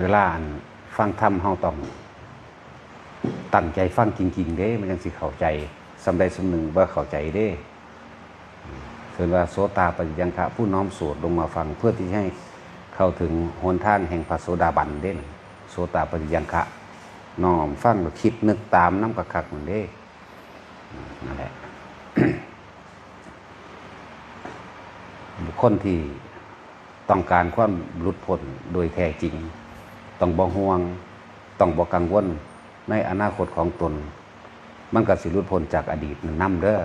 เวลาฟังธรรมเฮาต้องตั้งใจฟังจริง ๆ เด้ มันจังสิเข้าใจสำใดสำหนึ่งบ่เข้าใจเด้ส่วนว่าโสตาปัญญังคะผู้น้อมโสดลงมาฟังเพื่อที่ให้เข้าถึงหนทางแห่งพระโสดาบันเด้นโสตาปัญญังคะน้อมฟังแล้วคิดนึกตามน้ำกระคักมันเด้นั่นแหละบุคคลที่ ต้องการความหลุดพ้นโดยแท้จริง ต้องบ่ห่วง ต้องบ่กังวลในอนาคตของตน มันก็สิหลุดพ้นจากอดีตนั่นนำเด้อ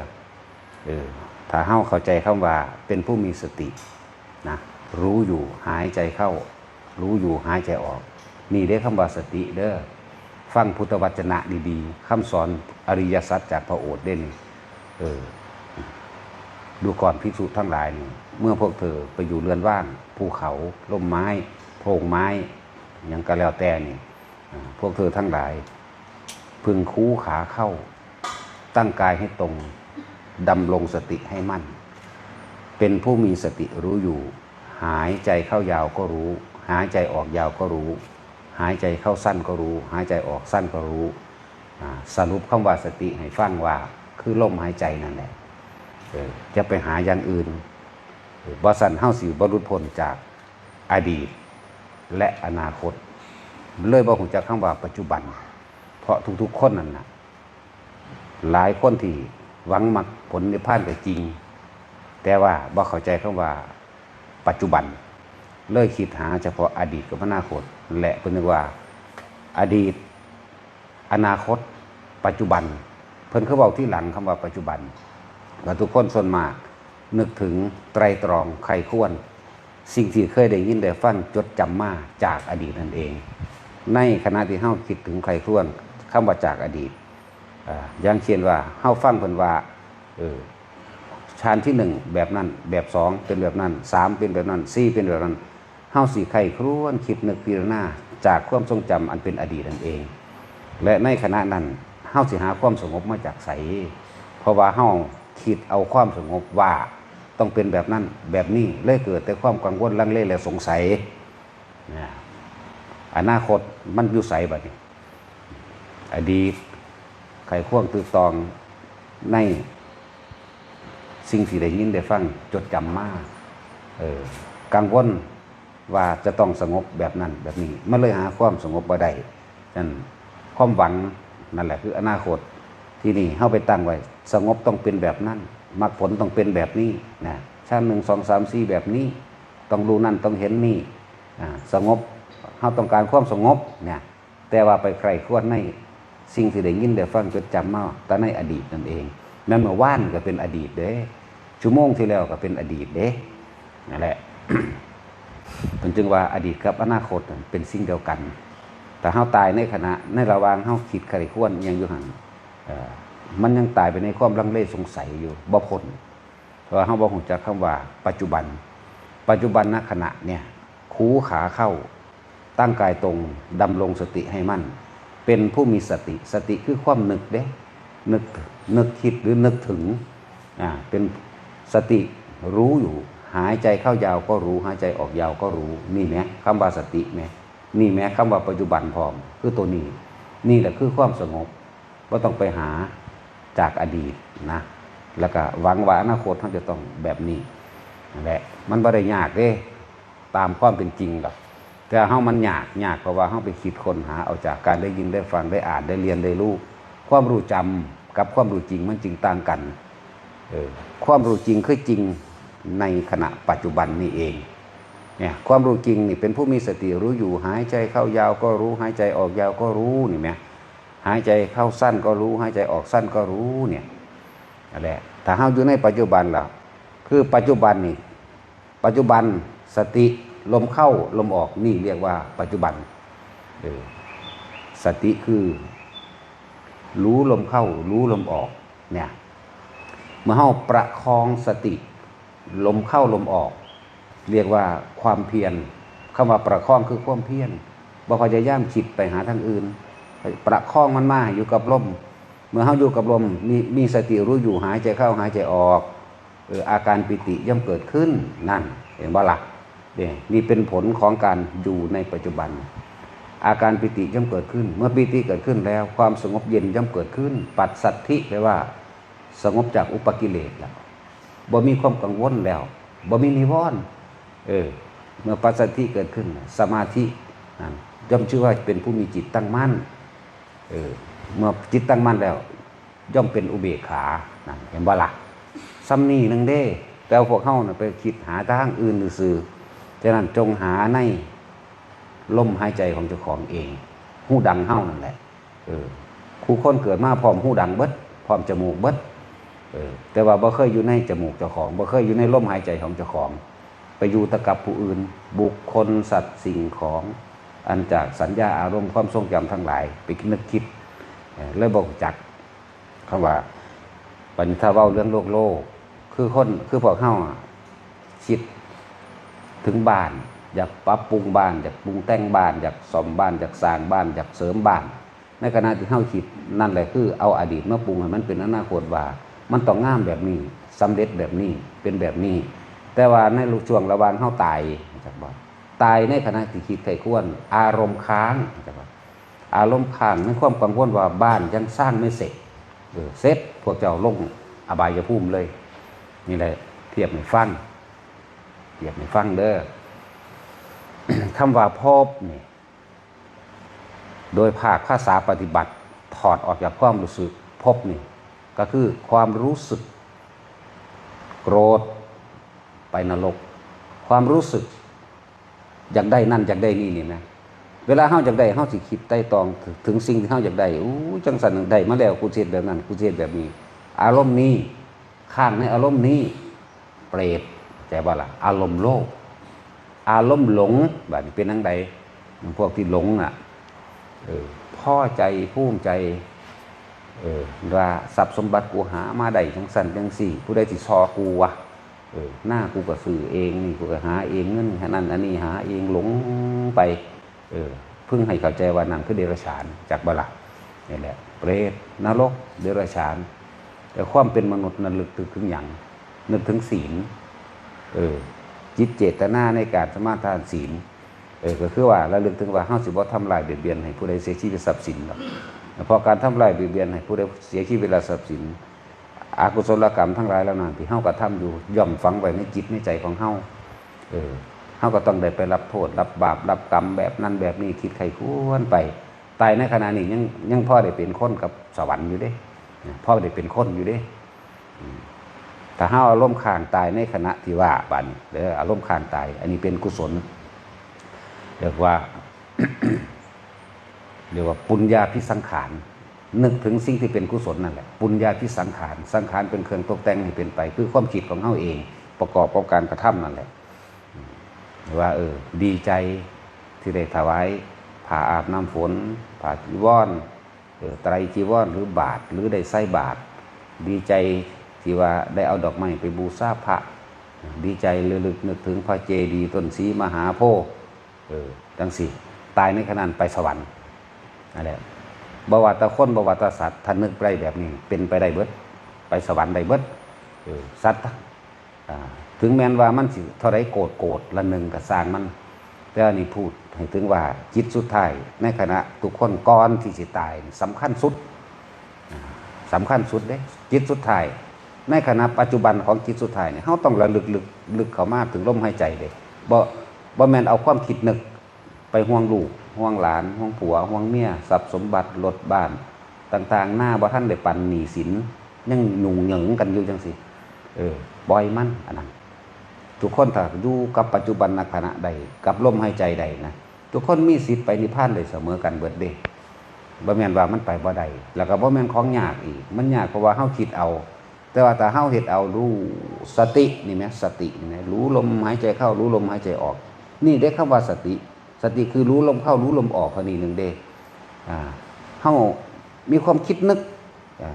เออถ้าเฮาเข้าใจคำว่าเป็นผู้มีสตินะรู้อยู่หายใจเข้า รู้อยู่หายใจออก นี่ได้คำว่าสติเด้อฟังพุทธวจนะดีๆคำสอนอริยสัจจากพระโอษฐ์เด่นเออ ดูก่อนภิกษุทั้งหลายนี่เมื่อพวกเธอไปอยู่เรือนว่างภูเขาล่มไม้โพรงไม้หยังก็แล้วแต่นี่พวกเธอทั้งหลาย พึงคูขาเข้า ตั้งกายให้ตรงดำรงสติให้มั่น เป็นผู้มีสติรู้อยู่ หายใจเข้ายาวก็รู้ หายใจออกยาวก็รู้ หายใจเข้าสั้นก็รู้ หายใจออกสั้นก็รู้สรุปคำว่าสติให้ฟังว่า คือลมหายใจนั่นแหละ จะไปหาอย่างอื่นเออบสันเฮาสิบรุษพ้นจากอดีตและอนาคต เลยบอกผมจากคำว่าปัจจุบัน เพราะทุกๆคนนั่นนะหลายคนที่หวังมักผลในพพานก็จริง แต่ว่าบ่เข้าใจคำว่าปัจจุบัน เลยคิดหาเฉพาะอดีตกับอนาคต และเป็นกว่าอดีต อนาคต ปัจจุบัน เพิ่นเขาบอกที่หลังคำว่าปัจจุบัน ว่าทุกคนส่วนมาก นึกถึงไตรตรองใครควร สิ่งที่เคยได้ยินได้ฟังจดจำมาจากอดีตนั่นเอง ในขณะที่เฮาคิดถึงใครควรคำว่าจากอดีตอย่างเช่นว่าเฮาฟังเพิ่นว่าเออชานที่หนึ่งแบบนั้นแบบสองเป็นแบบนั้นสามเป็นแบบนั้นสี่เป็นแบบนั้นเฮาสี่ใครครวนคิดนึกพิจารณาจากความทรงจำอันเป็นอดีตนั่นเอง และในขณะนั้นเฮาสิหาความสงบมาจากไสเพราะว่าเฮา คิดเอาความสงบว่าต้องเป็นแบบนั้นแบบนี้เลยเกิดแต่ความกังวลลังเลและสงสัยนะอนาคตมันอยู่ใสบัดนี้ อดีตไขควงตือตองในสิ่งที่ได้ยินได้ฟังจดจำมาเออกังวลว่าจะต้องสงบแบบนั้นแบบนี้มันเลยหาความสงบบ่ได้นั่นความหวังนั่นแหละคืออนาคต ที่นี่เข้าไปตั้งไว้ สงบต้องเป็นแบบนั้นมรรคผลต้องเป็นแบบนี้นะชาติหนึ่งสองสามสี่แบบนี้ ต้องรู้นั่นต้องเห็นนี่สงบเขาต้องการความสงบเนี่ยแต่ว่าไปใครควรในสิ่งที่ได้ยินได้ฟังจดจำมาแต่ในอดีตนั่นเอง นั่นเมื่อว่านก็เป็นอดีตเด้ชั่วโมงที่แล้วก็เป็นอดีตเด้นั่นแหละมันจึงว่าอดีตกับอนาคตเป็นสิ่งเดียวกัน แต่เฮาตายในขณะในระหว่างเฮาคิดใครควรยังอยู่หันเอ่อ มันยังตายไปในความลังเลสงสัยอยู่บ่พ้นเพราะเฮาบ่ฮู้จักคำว่า ปัจจุบัน ปัจจุบันณขณะเนี่ยคูขาเข้า ตั้งกายตรงดำรงสติให้มั่น เป็นผู้มีสติสติคือความนึกเด้นึกนึกคิดหรือนึกถึงอ่าเป็นสติรู้อยู่ หายใจเข้ายาวก็รู้ หายใจออกยาวก็รู้ นี่ไหมคำว่าสติไหมนี่แม้คำว่าปัจจุบันพร้อม คือตัวนี้ นี่แหละคือความสงบ ว่าต้องไปหาจากอดีตนะแล้วก็หวังว่าอนาคตท่านจะต้องแบบนี้นั่นแหละมันบ่ได้ยากเด้ตามความเป็นจริงหรอกแต่เฮามันยากยากเพราะว่าเฮาไปคิดคนหาเอาจากการได้ยินได้ฟังได้อ่านได้เรียนได้รู้ความรู้จำกับความรู้จริงมันจริงต่างกันเออความรู้จริงคือจริงในขณะปัจจุบันนี่เองเนี่ยความรู้จริงนี่เป็นผู้มีสติรู้อยู่หายใจเข้ายาวก็รู้หายใจออกยาวก็รู้นี่ไหม หายใจเข้าสั้นก็รู้ หายใจออกสั้นก็รู้เนี่ยนั่นแหละถ้าเฮาอยู่ในปัจจุบันล่ะคือปัจจุบันนี่ปัจจุบันสติลมเข้าลมออกนี่เรียกว่าปัจจุบันเออสติคือ รู้ลมเข้า รู้ลมออกเนี่ยเมื่อเฮาประคองสติ ลมเข้าลมออก เรียกว่าความเพียรคำว่าประคองคือความเพียรบ่พยายามคิดไปหาทางอื่น ประคองมันมาอยู่กับลมเมื่อเฮาอยู่กับลมมีมีสติรู้อยู่หายใจเข้าหายใจออกเอออาการปิติย่อมเกิดขึ้นนั่นเห็นบ่ละเนี่ยนี่เป็นผลของการอยู่ในปัจจุบัน อาการปิติย่อมเกิดขึ้น เมื่อปิติเกิดขึ้นแล้ว ความสงบเย็นย่อมเกิดขึ้น ปัดสัตธิแปลว่า สงบจากอุปกิเลสแล้วบ่มีความกังวลแล้วบ่มีนิวรณ์เออเมื่อปัสสัทธิเกิดขึ้น สมาธินั่นย่อมชื่อว่าเป็นผู้มีจิตตั้งมั่น เออเมื่อจิตตั้งมั่นแล้ว ย่อมเป็นอุเบกขาเห็นบ่ล่ะซ้ำนี่นึงเด้ แต่พวกเฮาน่ะไปคิดหาทางอื่นซื่อฉะนั้นจงหาในลมหายใจของเจ้าของเอง หูดังเฮ้านั่นแหละ เออครูคนเกิดมาพร้อมหูดังเบิดพร้อมจมูกเบิดเออ แต่ว่าบ่เคยอยู่ในจมูกเจ้าของบ่เคยอยู่ในลมหายใจของเจ้าของ ไปอยู่ตะกับผู้อื่น บุคคลสัตว์สิ่งของ อันจากสัญญาอารมณ์ความทรงจำทั้งหลาย ไปคิดนึกคิดเลยบอกจักคำว่าปัญญาเว้าเรื่องโลกโลก คือคนคือพวกเฮาคิดถึงบ้าน อยากปรับปรุงบ้านอยากปรุงแต่งบ้านอยากซ่อมบ้านอยากสร้างบ้านอยากเสริมบ้าน ในขณะที่เฮาคิดนั่นแหละคือเอาอดีตมาปรุงให้มันเป็นอนาคตว่า มันต้องงามแบบนี้สำเร็จแบบนี้เป็นแบบนี้ แต่ว่าในลูกช่วงระหว่างเฮาตายจักบ่ ตายในขณะที่คิดไข้ควรอารมณ์ค้างอารมณ์ค้างในความกังวลว่าบ้านยังสร้างไม่เสร็จเสร็จพวกเจ้าลงอบายภูมิเลย นี่แหละเทียบให้ฟังเทียบให้ฟังเด้อคำว่าพบนี่โดยภาคภาษาปฏิบัติ ถอดออกจากความรู้สึกพบนี่ ก็คือความรู้สึก โกรธไปนรก ความรู้สึก อยากได้นั่นอยากได้นี่นี่นะเวลาเฮาอยากได้เฮาสิคิดใต้ตองถึงสิ่งที่เฮาอยากได้อู้จังสันได้มาแล้วกูเสียแบบนั้นกูเสียแบบนี้ อารมณ์นี้ข้างในอารมณ์นี้ เปรตแต่ว่าล่ะอารมณ์โลภอารมณ์หลงแบบนี้เป็นนังใดพวกที่หลงน่ะเออพ่อใจภูมิใจเออว่าทรัพย์สมบัติกูหามาได้ทั้งสันทั้งสี่ ผู้ใดที่ซอกูวะ เออหน้ากูก็สื่อเองนี่กูก็หาเองเงินนนั่นอันนี้หาเองหลงไป เออเพิ่งให้เข้าใจว่านั่นคือเดรัจฉานจากบาละนี่แหละเปรตนรก เดรัจฉาน แต่ความเป็นมนุษย์นั้นลึกถึงอย่างนึกถึงศีลเออจิตเจตนาในการสมาทานศีลเออก็คือว่าระลึกถึงว่าเฮาสิบ่ทำลายเบียดเบียนให้ผู้ใดเสียชีวิตทรัพย์สินหรอกพราะการทำลายเบียดเบียนให้ผู้ใดเสียชีวิตทรัพย์สิน อากุศลกรรมทั้งหลายแล้วนั้นที่เฮากระทำอยู่ย่อมฝังไว้ในจิตในใจของเฮาเออเฮาก็ต้องได้ไปรับโทษ รับบาปรับกรรมแบบนั้นแบบนี้คิดไข้ควรไป ตายในขณะนี้ยังยังพ่อได้เป็นคนกับสวรรค์อยู่เด้พ่อได้เป็นคนอยู่เด้ถ้าห้าอารมณ์ข้างตายในขณะที่ว่าบันเด้ออารมณ์ข้างตาย อันนี้เป็นกุศลเรียกว่าเรียกว่าปุญญาพิสังขาร นึกถึงสิ่งที่เป็นกุศลนั่นแหละปุญญาพิสังขารสังขารเป็นเครื่องตกแต่งให้เป็นไป คือความคิดของเฮาเอง ประกอบกับการกระทำนั่นแหละว่าเออดีใจที่ได้ถวายผ่าอาบน้ำฝนผ่าจีวรเออไตรจีวรหรือบาทหรือได้ใส่บาท ดีใจที่ว่าได้เอาดอกไม้ไปบูชาพระ ดีใจลึกนึกถึงพระเจดีต้นสีมหาโพธิ์เออจังสิตายในขณะไปสวรรค์นั่นแหละ บวาตคนบวาตสัตว์ท่านนึกไปแบบนี้ เป็นไปได้เบิด ไปสวรรค์ได้เบิดสัตว์ถึงแม้นว่ามันสิเท่าไรโกรธโกรธละหนึ่งกับสร้างมัน แต่อันนี้พูดให้ถึงว่าจิตสุดท้ายในขณะทุกคนก่อนที่สิตายนี่สำคัญสุดสำคัญสุดเด้จิตสุดท้ายในขณะปัจจุบันของจิตสุดท้ายเนี่ยเขาต้องระลึกลึกลึกเข้ามาถึงลมหายใจเด้บ่บ่แมนเอาความคิดนึกไปห่วงลูก ห่วงหลานห่วงผัวห่วงเมียทรัพย์สมบัติรถบ้าน ต่างๆ หน้าบ่ท่านได้ปันหนีสินยังหนุ่งเหยิงกันอยู่จังสิเออปล่อยมั่นอันนั้นทุกคนถ้าอยู่กับปัจจุบันขณะใด กับลมหายใจใดนะทุกคนมีสิทธิ์ไปนิพพานได้เสมอกันเบิดเด้บ่แม่นว่ามันไปบ่ได้แล้วก็บ่แม่นของยากอีก มันยากเพราะว่าเฮาคิดเอา แต่ว่าถ้าเฮาเฮ็ดเอารู้สตินี่แหมสตินี่นะรู้ลมหายใจเข้ารู้ลมหายใจออก นี่ได้คำว่าสติ สติคือรู้ลมเข้ารู้ลมออกเท่นี้หนึ่งเด้อ่าเฮามีความคิดนึก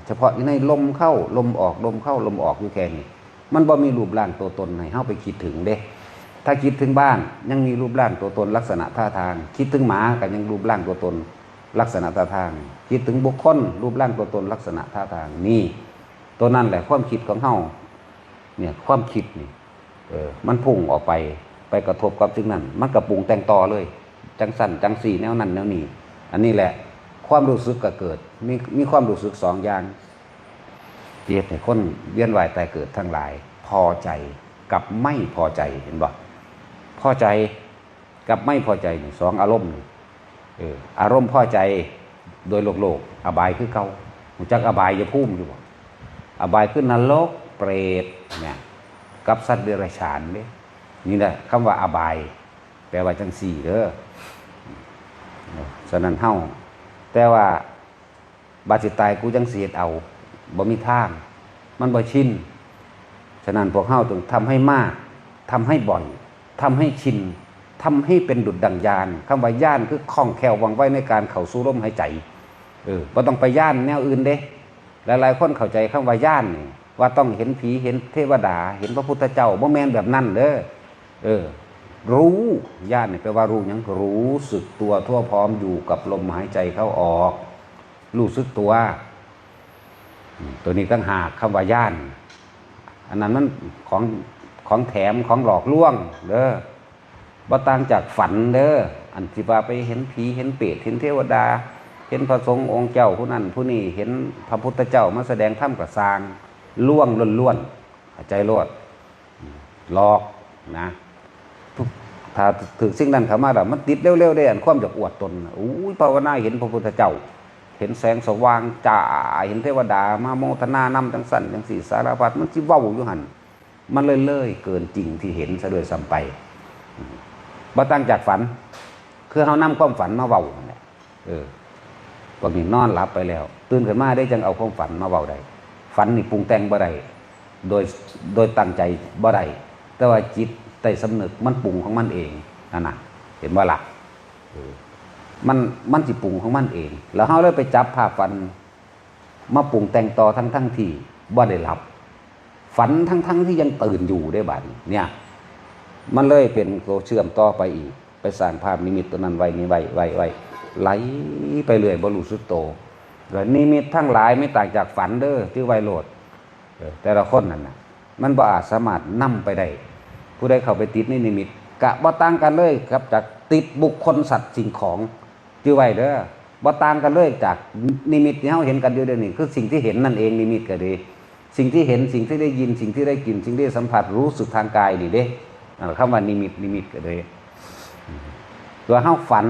เฉพาะในลมเข้าลมออกลมเข้าลมออกอยู่แค่นี้มันบ่มีรูปร่างตัวตนให้เฮาไปคิดถึงเด้ ถ้าคิดถึงบ้านยังมีรูปร่างตัวตนลักษณะท่าทาง คิดถึงหมาก็ยังรูปร่างตัวตนลักษณะท่าทาง คิดถึงบุคคลรูปร่างตัวตนลักษณะท่าทางนี่ตัวนั่นแหละความคิดของเฮาเนี่ยความคิดนี่เออมันพุ่งออกไป ไปกระทบกับสิ่งนั้นมันกระปรุงแต่งต่อเลย จังสั่นจังสีแนวนั้นแนวนี้ อันนี้แหละ ความรู้สึกก็เกิด มีมีความรู้สึกสองอย่างเรียกให้คนเวียนวายตายเกิดทั้งหลาย พอใจกับไม่พอใจเห็นบ่พอใจกับไม่พอใจนี่สองอารมณ์นี่เอออารมณ์พอใจโดยโลกโลกอบายคือเการู้จักอบายจะพุ่มอยู่บ่อบายคือนรกเปรตเนี่ยกับสัตว์เดรัจฉานเนี่ย นี่แหละคำว่าอบาย แปลว่าจังสี่เด้อฉะนั้นเฮาแต่ว่าบาดสิตายกูจังเสียดเอาบ่มีทาง มันบ่ชินฉะนั้นพวกเฮาต้องทำให้มากทำให้บ่อยทำให้ชินทำให้เป็นดุจดังยานคำว่าย่านคือคล่องแคล่วว่องไว้ในการเข้าสู่ลมหายใจเออบ่ต้องไปย่านแนวอื่นเด้หลายๆคนเข้าใจคำว่าย่านนี่ว่าต้องเห็นผีเห็นเทวดา เห็นพระพุทธเจ้าบ่แม่นแบบนั้นเด้อ เออ รู้ญาติเนี่ยแปลว่ารู้ยังรู้สึกตัวทั่วพร้อมอยู่กับลมหายใจเข้าออก รู้สึกตัว ตัวนี้ตั้งหากคำว่าย่านอันนั้นมันของของแถมของหลอกลวง เด้อบ่ต่างจากฝันเด้ออันที่ว่าไปเห็นผีเห็นเปรตเห็นเทวดา เห็นพระสงฆ์องค์เจ้าผู้นั้นผู้นี้เห็นพระพุทธเจ้ามาแสดงธรรมกับสางล่วงล้วนๆใจโลดหลอกนะ ถ้าถึงสิ่งนั้นเข้ามาแล้วมันติดเร็วๆได้อันความจากอวดตนอุ้ยภาวนาเห็นพระพุทธเจ้า เห็นแสงสว่างจ่าเห็นเทวดามาโมทนานำจังสั่นจังสีสารพัดมันสิเว้าอยู่หันมันเลยเลยๆเกินจริงที่เห็นซะโดวยซ้ำไปมบ่ตั้งจากฝัน คือเฮานำความฝันมาเว้าเนั่นแหละเออวันนี้นอนหลับไปแล้ว ตื่นขึ้นมาได้จังเอาความฝันมาเว้าได้ฝันนี่ปรุงแต่งบ่ได้โดยโดยตั้งใจบ่ได้แต่ว่าจิต ใต้สำนึกมันปรุงของมันเองนั่นน่ะ เห็นว่าหล่ะเออมันมันสิปรุงของมันเอง แล้วเฮาเลยไปจับภาพฝัน มาปรุงแต่งต่อทั้งทั้งที่บ่าได้หลับ ฝันทั้งทั้งที่ยังตื่นอยู่ได้บัดนี้เนี่ย มันเลยเป็นตัวเชื่อมต่อไปอีก ไปสร้างภาพนิมิตตัวนั้นไว้นี่ไว้ไว้ไว้ไหลไปเรื่อยบรรลุสุดโตแล้วนิมิตทั้งหลายไม่ต่างจากฝันเด้อที่ไวโรดแต่ละคนนั่นนะมันบ่อาจสามารถนํไปได้ ผู้ใดเข้าไปติดในนิมิตกะบ่ต่างกันเลยครับจากติดบุคคลสัตว์สิ่งของที่ไว้เด้อบ่ต่างกันเลยจากนิมิตที่เฮาเห็นกันอยู่เดี๋ยวนี้คือสิ่งที่เห็นนั่นเองนิมิตก็ดี สิ่งที่เห็นสิ่งที่ได้ยินสิ่งที่ได้กลิ่นสิ่งที่ได้สัมผัสรู้สึกทางกายนี่เด้นั่นแหละคำว่านิมิตนิมิตก็เลยตัวเฮาฝัน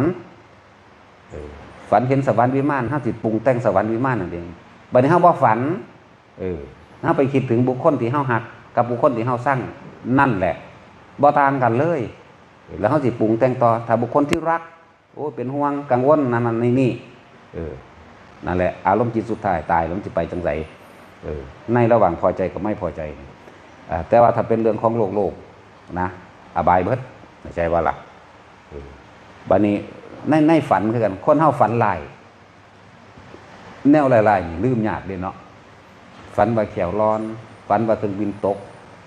ฝันเห็นสวรรค์วิมานเฮาสิปรุงแต่งสวรรค์วิมานนั่นเองบัดนี้เฮาบ่ฝัน เออเฮาไปคิดถึงบุคคลที่เฮาหัก กับบุคคลที่เฮาสร้างนั่นแหละ บ่ต่างกันเลย แล้วเฮาสิปรุงแต่งต่อ ถ้าบุคคลที่รัก โอ้เป็นห่วงกังวลนั่นนี่นี่เออนั่นแหละ อารมณ์จิตสุดท้ายตายแล้วมันสิไปจังไสเออในระหว่างพอใจกับไม่พอใจอ่าแต่ว่าถ้าเป็นเรื่องของโลกโลกนะอบายเบิดไม่ใช่ว่าหลักบัดนี้ในในฝันคือกัน คนเฮาฝันลาย แนวลายๆลืมยากเด้เนาะฝันว่าแขวร้อน ฝันว่าถึงบินตก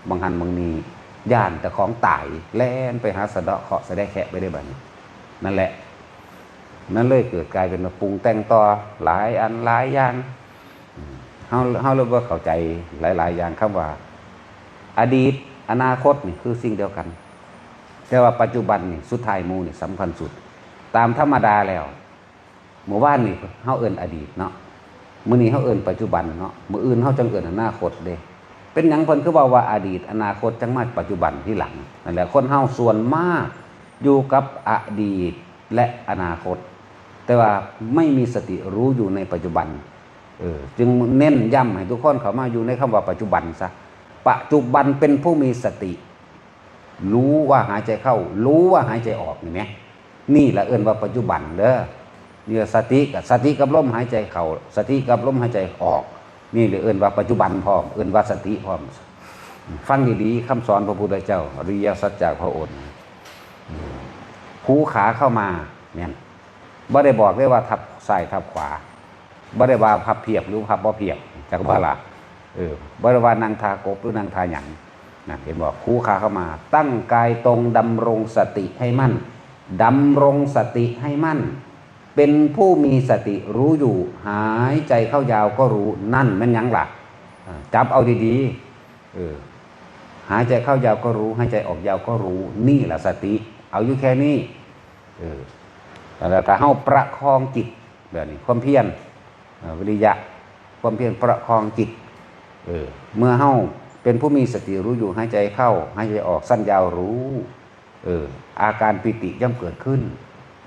บางหันบางนี ย่านแต่ของตายแล่นไปหาสะเดาะเคาะห์สะได้แขะไปได้บัดนนั่นแหละ นั่นเลยเกิดกลายเป็นมาปรุงแต่งต่อหลายอันหลายอย่างเฮาเฮาเริ่มว่าเข้าใจหลาย ๆ อย่างคำว่า อดีต อนาคตนี่คือสิ่งเดียวกัน แต่ว่าปัจจุบันนี่สุดท้ายมูนี่สำคัญสุด ตามธรรมดาแล้วหมู่บ้านนี่เฮาเอิ้นอดีตเนาะมื้อนี้เฮาเอิ้นปัจจุบันเนาะมื้ออื่นเฮาจังเอิ้นอนาคตเด้ เป็นหยังเพิ่นคือว่าว่าอดีต อนาคตจังมาปัจจุบันที่หลังนั่นแหละคนเฮาส่วนมากอยู่กับอดีตและอนาคต แต่ว่าไม่มีสติรู้อยู่ในปัจจุบันเออจึงเน้นย้ำให้ทุกคนเข้ามาอยู่ในคำว่าปัจจุบันซะปัจจุบันเป็นผู้มีสติ รู้ว่าหายใจเข้า รู้ว่าหายใจออกนี่ไหมนี่แหละเอิ้นว่าปัจจุบันเด้อเนี่ยสติกับสติกับลมหายใจเข้าสติกับลมหายใจออก นี่เลยเอิ้นว่าปัจจุบันพร้อมเอิ้นว่าสติพร้อม ฟังดีๆคำสอนพระพุทธเจ้าอริยสัจจากพระโองค์หูขาเข้ามาเนี่ยบ่ได้บอกได้ว่าทับซ้ายทับขวาบ่ได้ว่าพับเพียบหรือพับบ่เพียบจากบาละเออบ่ได้ว่านางทากบหรือนางทาหยังนะเห็นบอกหูขาเข้ามา ตั้งกายตรงดำรงสติให้มั่นดำรงสติให้มั่น เป็นผู้มีสติรู้อยู่ หายใจเข้ายาวก็รู้นั่นมันยังหลักจับเอาดีๆเออหายใจเข้ายาวก็รู้ หายใจออกยาวก็รู้ นี่แหละสติ เอาอยู่แค่นี้เออแต่ถ้าเฮาประคองจิตแบบนี้ความเพียรวิริยะ ความเพียรประคองจิตเออเมื่อเฮาเป็นผู้มีสติรู้อยู่หายใจเข้าหายใจออกสั้นยาวรู้เอออาการปิติย่อมเกิดขึ้น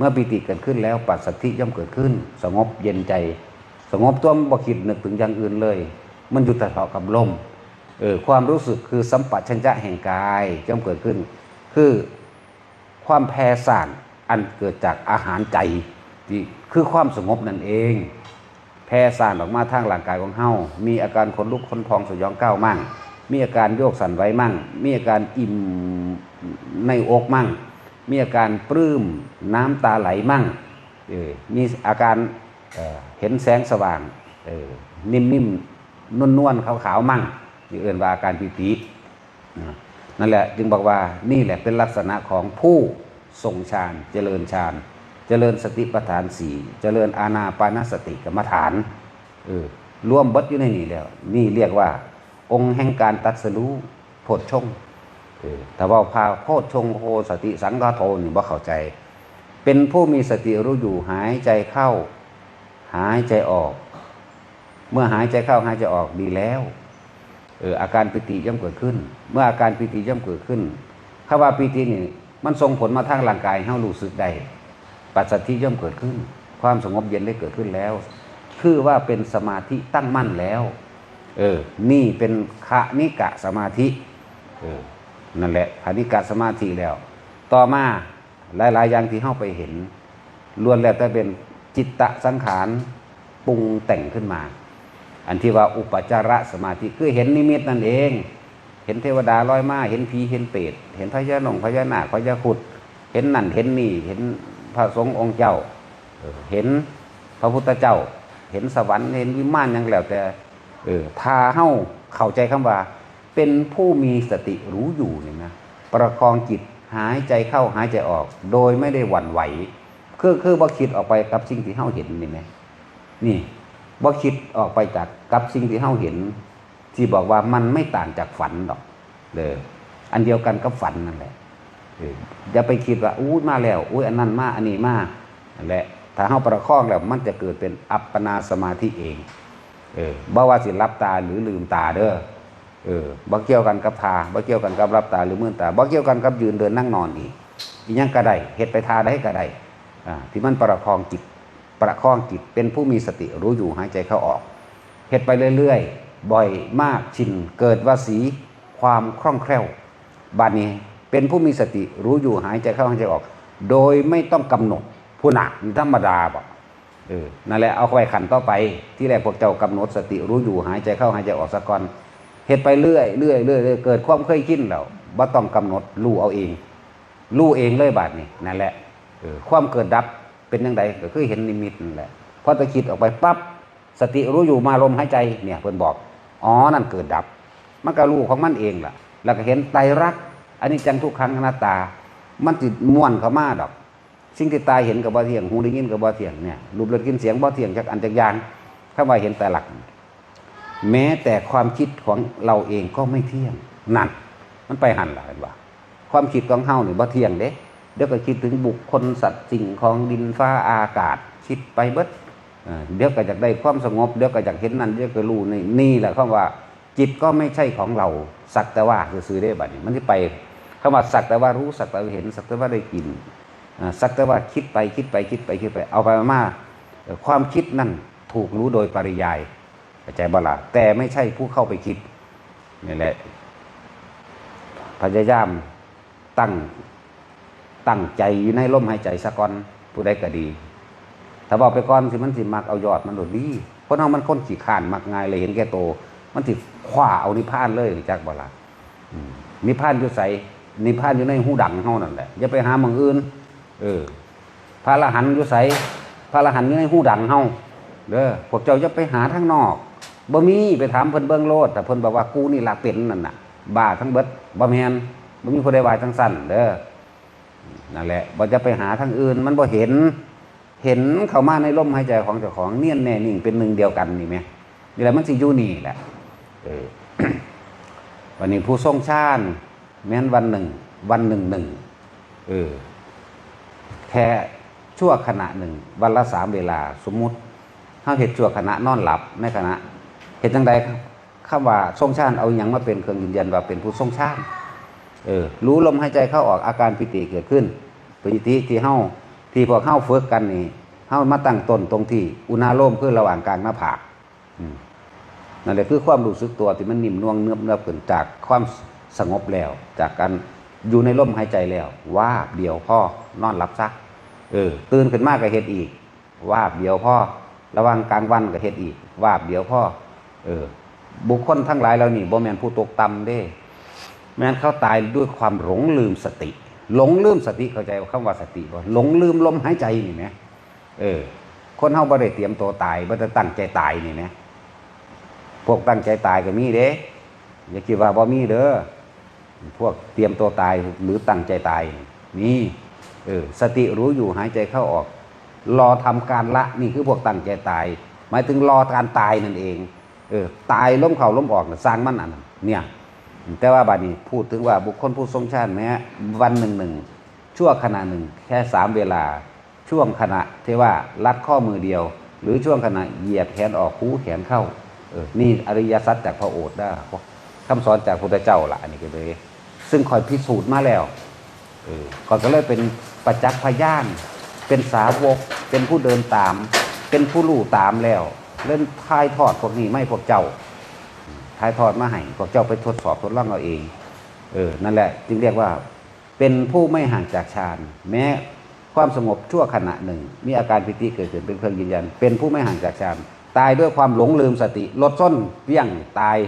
เมื่อปิติเกิดขึ้นแล้วปัสสัทธิย่อมเกิดขึ้น สงบเย็นใจ สงบตัวบ่คิดนึกถึงอย่างอื่นเลย มันอยู่แต่เท่ากับลมเออความรู้สึกคือสัมปชัญญะแห่งกายย่อมเกิดขึ้น คือความแพ้ซ่านอันเกิดจากอาหารใจที่คือความสงบนั่นเอง แพร่ซ่านออกมาทางร่างกายของเฮามีอาการขนลุกขนพองสยองก้าวมั่ง มีอาการโยกสั่นไหวมั่ง มีอาการอิ่มในอกมั่ง มีอาการปลื้มน้ำตาไหลมั่งเออมีอาการเเห็นแสงสว่างเออนิ่มๆนวลๆขาวๆมั่งนี่เอื่นว่าอาการปิตินะนั่นแหละจึงบอกว่านี่แหละเป็นลักษณะของผู้ทรงฌานเจริญฌานเจริญสติปัฏฐานสี่เจริญอาณาปานสติกรรมฐานเออรวมบดอยู่ในนี่แล้ว นี่เรียกว่า องค์แห่งการตัดสรู้โพชง แต่ว่าพาโพชงโหสติสังฆโทนี่บ่เข้าใจ เป็นผู้มีสติรู้อยู่หายใจเข้า หายใจออก เมื่อหายใจเข้าหายใจออกดีแล้วเอออาการปิติย่อมเกิดขึ้น เมื่ออาการปิติย่อมเกิดขึ้นคำว่าปิตินี่มันส่งผลมาทางร่างกายให้เรารู้สึกได้ปัสสัทธิย่อมเกิดขึ้น ความสงบเย็นได้เกิดขึ้นแล้ว คือว่าเป็นสมาธิตั้งมั่นแล้ว เออ นี่เป็นคะนิกะสมาธิ เออ นั่นแหละคะนิกะสมาธิแล้ว ต่อมาหลายๆอย่างที่เข้าไปเห็นล้วนแล้วแต่เป็นจิตตะสังขารปรุงแต่งขึ้นมา อันที่ว่าอุปจารสมาธิคือเห็นนิมิตนั่นเอง เห็นเทวดาลอยมา เห็นผีเห็นเปรตเห็นพญาหนงพญานาคพญาขุด เห็นนั่นเห็นนี่ เห็นพระสงฆ์องค์เจ้า เห็นพระพุทธเจ้า เห็นสวรรค์เห็นวิมานหยังแล้วแต่เออถ้าเฮ้าเข้าใจคำว่า เป็นผู้มีสติรู้อยู่เนี่ยนะประคองจิตหายใจเข้าหายใจออก โดยไม่ได้หวั่นไหว คือคือบ่คิดออกไปกับสิ่งที่เฮ้าเห็นนี่ไหมนี่บ่คิดออกไปจากกับสิ่งที่เฮ้าเห็น ที่บอกว่ามันไม่ต่างจากฝันหรอกเด้ออันเดียวกันกับฝันนั่นแหละอย่าไปคิดว่าอู้มาแล้วอุ้ยอันนั้นมาอันนี้มาแหละถ้าเฮ้าประคองแล้วมันจะเกิดเป็นอัปปนาสมาธิเอง เออบ่ว่าสิรับตาหรือลืมตาเด้อ เออบ่เกี่ยวกันกับทาบ่เกี่ยวกันกับรับตาหรือมื่นตาบ่เกี่ยวกันกับยืนเดินนั่งนอนอีกอีหยังก็ไดเฮ็ดไปทาได้ก็ไดอ่าที่มันประคองจิตประคองจิตเป็นผู้มีสติรู้อยู่หายใจเข้าออกเฮ็ดไปเรื่อยๆ บ่อยมากชินเกิดวาสีความคล่องแคล่วบาดนี้เป็นผู้มีสติรู้อยู่หายใจเข้าหายใจออก โดยไม่ต้องกำหนดผู้หนักธรรมดาบ่เออนั่นแหละเอาไว้ขันต่อไปที่แรกพวกเจ้ากำหนดสติรู้อยู่หายใจเข้าหายใจออกสะก่อน เฮ็ดไปเรื่อยเรื่อยเรื่อยเรื่อยเกิดความเคยชินแล้วบ่ต้องกำหนดรู้เอาเองรู้เองเลยบาดนี้นั่นแหละความเกิดดับเป็นยังไงก็คือเห็นนิมิตนั่นแหละพอตะคิดออกไปปั๊บสติรู้อยู่มาลมหายใจเนี่ยเพิ่อนบอกอ๋อนั่นเกิดดับ มันก็รู้ของมันเองล่ะ แล้วก็เห็นไตรักอันนี้จังทุกครั้งอนัตตา มันติดม่วนเขามาดอก สิ่งที่ตาเห็นกับบ่เทียงหูได้ยินกับบ่เทียงเนี่ยรูปรสกินเสียงบ่เทียงจากอันจากยางถ้าว่าเห็นแต่หลัก แม้แต่ความคิดของเราเองก็ไม่เที่ยงนั่นมันไปหันหละเห็นว่า ความคิดของเฮานี่บ่เที่ยงเด้เดี๋ยวก็คิดถึงบุคคลสัตว์สิ่งของดินฟ้าอากาศ คิดไปเบิดเดี๋ยวก็อยากได้ความสงบเดี๋ยวก็อยากเห็นนั่นเดี๋ยวก็รู้นี่นี่แหละคำว่า จิตก็ไม่ใช่ของเราสักแต่ว่าซื่อได้บัดนี้มันที่ไปคำว่าสักแต่ว่ารู้สักแต่ว่าเห็นสักแต่ว่าได้กินอ่าสักแต่ว่าคิดไปคิดไปคิดไปคิดไป เอาไปมาความคิดนั่นถูกรู้โดยปริยาย เข้าใจบ่ละแต่ไม่ใช่ผู้เข้าไปคิดนี่แหละพยายามตั้งตั้งใจอยู่ในลมหายใจสะก่อนผู้ใดก็ดี ถ้าบอกไปก่อนสิมันสิมักเอายอดมันโดดดีเพราะน้องมันค้นขี้ขานมักง่ายเลยเห็นแก่โต มันสิคว้าเอานิพานเลยจักบ่ละนิพานอยู่ใสนิพานอยู่ในหูดังเฮานั่นแหละอย่าไปหาเมืองอื่น เออ พระอรหันอยู่ไสพระอรหันอยู่ในหูดังเฮาเด้อพวกเจ้าจะไปหาทางนอก บ่มีไปถามเพิ่นเบิ่งโลดแต่เพิ่นบอกว่ากูนี่ละเป็นนั่นน่ะบ้าทั้งเบิดบ่แมนบ่มีผู้ใดว่าทั้งสั้นเด้อนั่นแหละบ่จะไปหาทางอื่น มันบ่เห็น เห็นเข้ามาในลมหายใจของเจ้าของเนียนแน่นิ่งเป็นหนึ่งเดียวกันนี่แหมนี่แหละมันสิอยู่นี่แหละเออวันนี้ผู้ทรงชาติแม้นวันหนึ่ง วันหนึ่งหนึ่งเออแค่ชั่วขณะหนึ่ง วันละสามเวลาสมมุติเขาเห็ดชั่วขณะนอนหลับในขณะ เห็ดจังใดคำว่าทรงชาติเอาอย่างมาเป็นเครื่องยืนยันว่าเป็นผู้ทรงชาติเออรู้ลมหายใจเข้าออกอาการปิติเกิดขึ้นปิติที่เฮาที่พวกเฮาเฟิกกันนี่เฮามาตั้งตนตรงที่อุณาโลมคือระหว่างกลางหน้าผากนั่นแหละคือความรู้สึกตัวที่มันนิ่มนวลเนื้อเนื้อเกินจากความสงบแล้ว จากการอยู่ในลมหายใจแล้วว่าเดียวพ่อนอนหลับซัก เออ ตื่นขึ้นมากก็เฮ็ดอีก ว่าเดียวพ่อระหวังกลางวันก็เฮ็ดอีก ว่าเดียวพ่อ เออ บุคคลทั้งหลายเหล่านี้บ่แมนผู้ตกต่ำเด้แม้นเขาตายด้วยความหลงลืมสติ หลงลืมสติเข้าใจว่าว่าสติบ่หลงลืมลมหายใจนี่แหมเออ คนเฮาบ่ได้เตรียมตัวตายบ่ได้ตั้งใจตายนี่แหมพวกตั้งใจตายก็มีเด้อย่าคิดว่าบ่มีเด้อพวกเตรียมตัวตายหรือตั้งใจตายมีเออสติรู้อยู่หายใจเข้าออก รอทำการละนี่คือพวกตั้งใจตาย หมายถึงรอการตายนั่นเอง เออตายล้มเข่าล้มออกน่ะสร้างมันอันนั้นเนี่ยแต่ว่าบัดนี้พูดถึงว่าบุคคลผู้ทรงชาติแม้วันหนึ่งหนึ่งชั่วขณะหนึ่งแค่สามเวลาช่วงขณะที่ว่ารัดข้อมือเดียว หรือช่วงขณะเหยียดแขนออกคูแขนเข้าเออนี่อริยสัจจากพระโอษฐ์ได้คำสอนจากพระพุทธเจ้าละอันนี้ก็เลยซึ่งคอยพิสูจน์มาแล้วเออก็ก็เลยเป็นประจักษ์พยาน เป็นสาวก เป็นผู้เดินตาม เป็นผู้รู้ตามแล้ว เล่นทายทอดพวกนี้ไม่พวกเจ้าทายทอดมาให้พวกเจ้าไปทดสอบทดลองเอาเอง เออ นั่นแหละ จึงเรียกว่า เป็นผู้ไม่ห่างจากฌานแม้ความสงบชั่วขณะหนึ่ง มีอาการปิติเกิดขึ้นเป็นเครื่องยืนยัน เป็นผู้ไม่ห่างจากฌานตายด้วยความหลงลืมสติลดส้นเพี้ยงตาย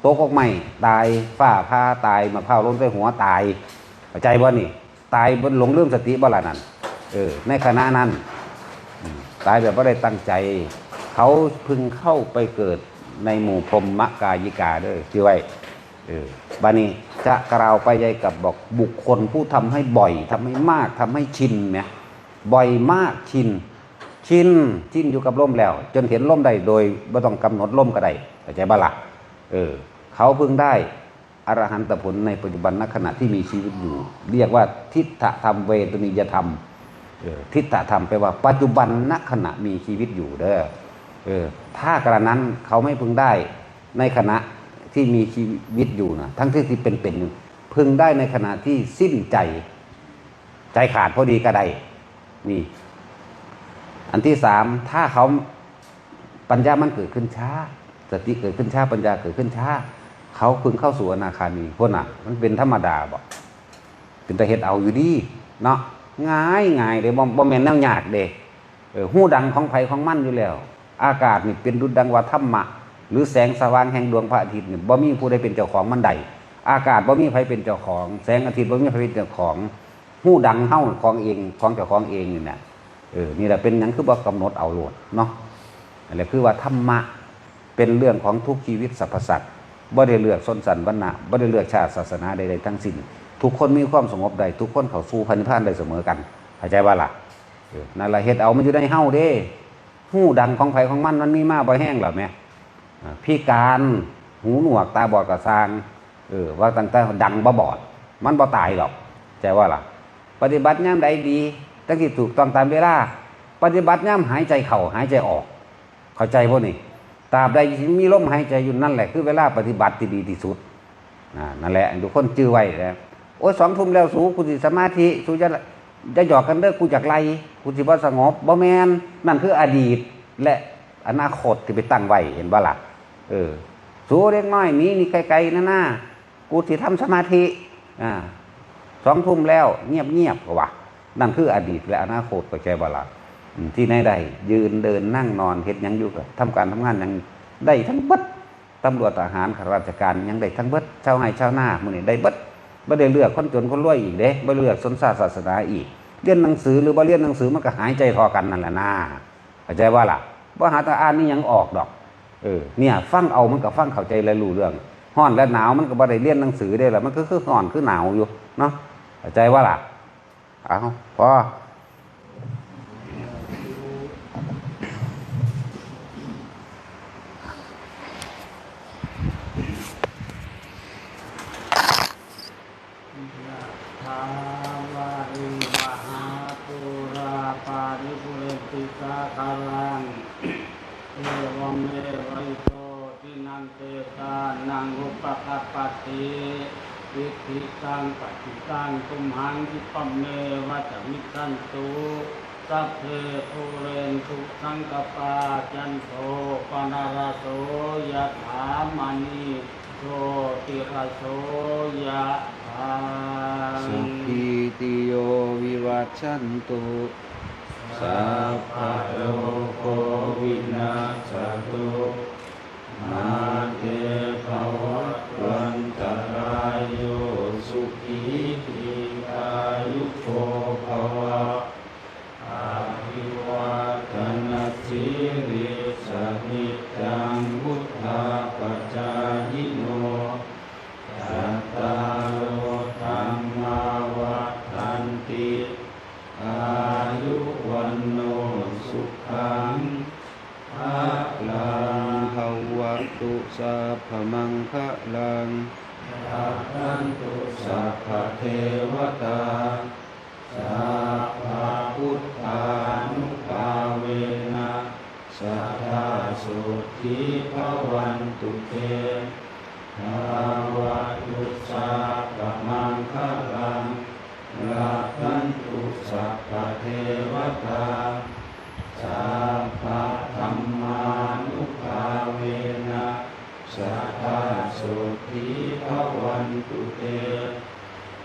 โต๊ะกอกไม้ตายฝ้าผ้าตายมะพร้าวล้นใส่หัวตายเข้าใจบ่นี่ ตายบนหลงลืมสติบ่ละนั่นเออในขณะนั้น ตายแบบไม่ได้ตั้งใจ เขาพึงเข้าไปเกิดในหมู่พรหมกายิกาด้วยชื่อไว้เออบานี้จะกล่าวไปยายกับบอกบุคคลผู้ทำให้บ่อยทำให้มากทำให้ชินเนี่ยบ่อยมากชิน ชินชินอยู่กับล่มแล้ว จนเห็นล่มได้โดยไม่ต้องกำหนดล่มก็ได้เข้าใจบ้าละเออเขาพึงได้อรหันตผลในปัจจุบันณขณะที่มีชีวิตอยู่ เรียกว่าทิฏฐธรรมเวทนิยธรรมทิฏฐธรรมแปลว่าปัจจุบันณขณะมีชีวิตอยู่เด้อ เออถ้ากระนั้นเขาไม่พึงได้ในขณะที่มีชีวิตอยู่นะทั้งที่ที่เป็นเป็นอยู่พึงได้ในขณะที่สิ้นใจ ใจขาดพอดีก็ได้นี่อันที่สามถ้าเขาปัญญามันเกิดขึ้นช้าสติเกิดขึ้นช้าปัญญาเกิดขึ้นช้าเขาพึงเข้าสู่อนาคามีพวกน่ะ มันเป็นธรรมดาบอกเป็นแต่เห็ดเอาอยู่ดีเนาะง่ายง่ายเลยบ่บ่แม่นแนวยากเด้เออหู้ดังของไผของมั่นอยู่แล้ว อากาศนี่เป็นดุจดังว่าธรรมะ หรือแสงสว่างแห่งดวงพระอาทิตย์นี่บ่มีผู้ใดเป็นเจ้าของมันใดอากาศบ่มีไผเป็นเจ้าของ แสงอาทิตย์บ่มีไผเป็นเจ้าของหู้ดังเฮาของเองของเจ้าของเองนี่นะเออนี่แหละเป็นหยังคือบ่กำหนดเอาโลดเนาะนั่นแหละคือว่าธรรมะเป็นเรื่องของทุกชีวิตสรรพสัตว์บ่ได้เลือกชนสันวรรณะบ่ได้เลือกชาติศาสนาใดๆทั้งสิ้น ทุกคนมีความสงบใด ทุกคนเขาสู่พันธิพานได้เสมอกันเข้าใจว่าล่ะนั่นแหละเฮ็ดเอามันอยู่ในเฮาเด้ หู้ดังของไผของมันมันมีมากบ่แห้งหรอแม่อ่การหูหนวกตาบอดกระซางเออว่าตั้งแต่ดังบ่บอด มันบ่ตายหรอกใจว่าล่ะ ปฏิบัติย่ามใดดี ตั้งที่ถูกต้องตามเวลาปฏิบัติย่ามหายใจเข้าหายใจออก เข้าใจพวกนี้ตราบใดมีลมหายใจอยู่นั่นแหละคือเวลาปฏิบัติที่ดีที่สุดอ่านั่นแหละทุกคนจื้อไว้แล้วโอ้สองทุ่มแล้วสูกูสิสมาธิสูจะ จะหยอกกันเด้อกูจากไรกูสิบ่าสงบบ่แมนนั่นคืออดีต และอนาคตที่ไปตั้งไว้เห็นบ่ล่ะเออสูเล็กน้อยนี้นี่ไกลๆนะหน้ากูสิทำสมาธิอ่าสองทุ่มแล้วเงียบเงียบๆก็ว่านั่นคืออดีตและอนาคตก็ใจบ่ล่ะที่ไหนใดยืนเดินนั่งนอนเฮ็ดยังอยู่กับทำการทำงานยังได้ทั้งเบิดตำรวจทหารข้าราชการยังได้ทั้งเบิดชาวไร่ชาวนามื้อนี้ได้เบิด ไม่ได้เลือกคนจนคนรวยอีกเด้ไม่เลือกสนศาสตร์ศาสนาอีกเรียนหนังสือหรือบ่เรียนหนังสือมันก็หายใจทอกันนั่นแหละนะเข้าใจว่าล่ะว่าหาตาอ่านนี่ยังออกดอก เออ เนี่ย ฟังเอามันก็ฟังเข้าใจและรู้เรื่องห้อนและหนาวมันก็บ่ได้เรียนหนังสือได้ละมันก็คือห้อนคือหนาวอยู่เนาะเข้าใจว่าล่ะเอาพอ ปาริปุเรนติสาคารังเอวเมวัยโตทินังเตตานังอุปกัปปติวิธิตังปฏิ ตังตุมหังทิปมเมวัจมิตันตุสัพเพภูเรนทุสังกปาจันโทปนาราโสยะถามานิโชติราโสยะถาสุขีติโยวิวัชชันตุสัพพะโลกโควินาศตุมาเตภวัต เทวตาสัพพะพุทธานุภาเวนะสัทธาสุทิภวันตุเตภาวะตุสัพพะมังคลังรักันตุสัพพะเทวตาสัพพะธรรมานุภาเวนะสัทธาสุขีภวันตุเตภาสุทวตาสัพะสังฆานุภาเวนะสัทธาสุขีภวันตุเต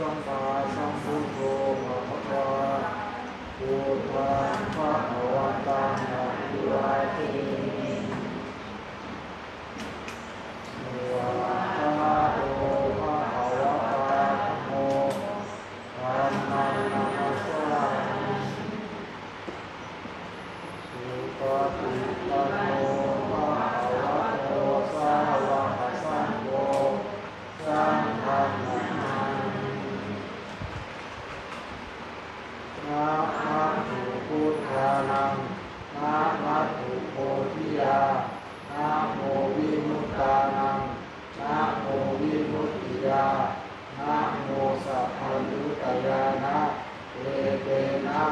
สัมมาสมพุทโธภะคะวะพุทธังภะคะวันตังอะภิวาเทมิวะอะโตภะคะวะตาธัมโมธัมมังนัมสสามิสุปฏิปันโนภะคะวะโตสาวกสังโฆ สังฆังนามินะมะตุพุทธานังนะมะตุโพธิยานะโมวิมุตตานังนะโมวิมุตติยานะโมสัพพัญญุตยานะเอเตนะ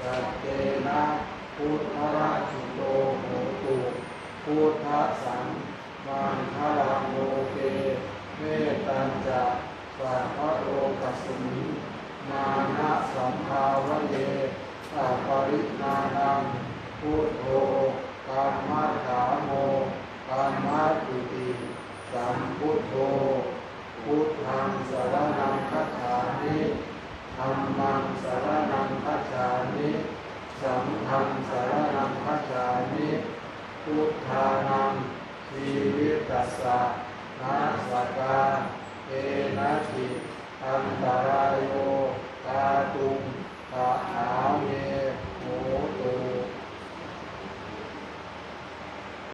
สัจเตนะ พุทธราชโตโหตุพุทธสังมังคลังโลเกเมตัญจะสัพพะโลกัสมิมานะสัมภาวะเยสัพปริมาณังพุทโธกรรมฐาโมกรรมติติสัมพุทโธพุทธังสารณังคัจฉามิธัมมังสรณังคัจฉามิ สังฆังสรนังพัจามิพุทธานังชีวิตัสสะนาสกาเอนะจิอันตรายโยตาตุงกะหาเมโหตุ